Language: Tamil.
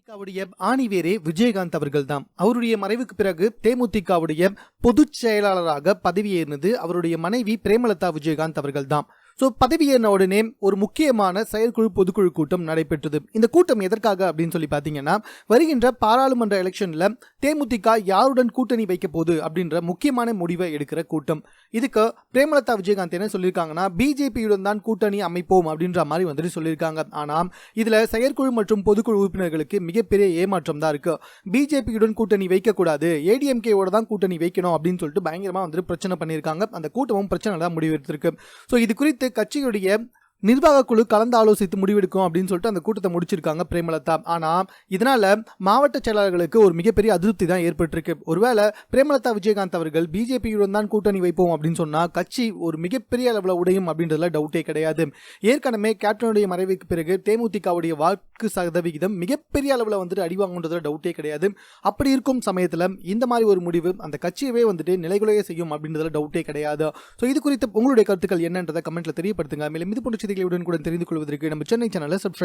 தேமுதிகவுடைய ஆணிவேரே விஜயகாந்த் அவர்கள் தான் அவருடைய மறைவுக்கு பிறகு தேமுதிகவுடைய பொதுச் செயலாளராக பதவியேறினது அவருடைய மனைவி பிரேமலதா விஜயகாந்த் அவர்கள் தான் ஸோ பதவியேறின உடனே ஒரு முக்கியமான செயற்குழு பொதுக்குழு கூட்டம் நடைபெற்றது. இந்த கூட்டம் எதற்காக அப்படின்னு சொல்லி பார்த்தீங்கன்னா வருகின்ற பாராளுமன்ற எலெக்ஷனில் தேமுதிக யாருடன் கூட்டணி வைக்க போகுது அப்படின்ற முக்கியமான முடிவை எடுக்கிற கூட்டம். இதுக்கு பிரேமலதா விஜயகாந்த் என்ன சொல்லியிருக்காங்கன்னா பிஜேபியுடன் தான் கூட்டணி அமைப்போம் அப்படின்ற மாதிரி வந்துட்டு சொல்லியிருக்காங்க. ஆனால் இதில் செயற்குழு மற்றும் பொதுக்குழு உறுப்பினர்களுக்கு மிகப்பெரிய ஏமாற்றம் தான் இருக்குது பிஜேபியுடன் கூட்டணி வைக்கக்கூடாது ஏடிஎம்கேவோட தான் கூட்டணி வைக்கணும் அப்படின்னு சொல்லிட்டு பயங்கரமாக வந்துட்டு பிரச்சனை பண்ணியிருக்காங்க. அந்த கூட்டமும் பிரச்சனை தான் முடிவெடுத்திருக்கு. ஸோ இது குறித்து கட்சியுடைய நிர்வாக குழு கலந்து ஆலோசித்து முடிவெடுக்கும் அப்படின்னு சொல்லிட்டு அந்த கூட்டத்தை முடிச்சிருக்காங்க பிரேமலதா. ஆனால் இதனால் மாவட்ட செயலாளர்களுக்கு ஒரு மிகப்பெரிய அதிருப்தி தான் ஏற்பட்டிருக்கு. ஒருவேளை பிரேமலதா விஜயகாந்த் அவர்கள் பிஜேபியுடன் தான் கூட்டணி வைப்போம் அப்படின்னு சொன்னால் கட்சி ஒரு மிகப்பெரிய அளவில் உடையும் அப்படின்றதுல டவுட்டே கிடையாது. ஏற்கனவே கேப்டனுடைய மறைவுக்கு பிறகு தேமுதிகவுடைய வாக்கு சதவிகிதம் மிகப்பெரிய அளவில் வந்துட்டு அடிவாங்கன்றதுல டவுட்டே கிடையாது. அப்படி இருக்கும் சமயத்தில் இந்த மாதிரி ஒரு முடிவு அந்த கட்சியவே வந்துட்டு நிலைகுலைய செய்யும் அப்படின்றதுல டவுட்டே கிடையாது. ஸோ இது குறித்து உங்களுடைய கருத்துக்கள் என்னன்றதை கமெண்ட்டில் தெரியப்படுத்துங்க. மேலும் இது போன்ற செய்திகளை கூட தெரிந்து கொள்வதற்கு நம்ம சென்னை சேனலை சப்ஸ்கிரைப்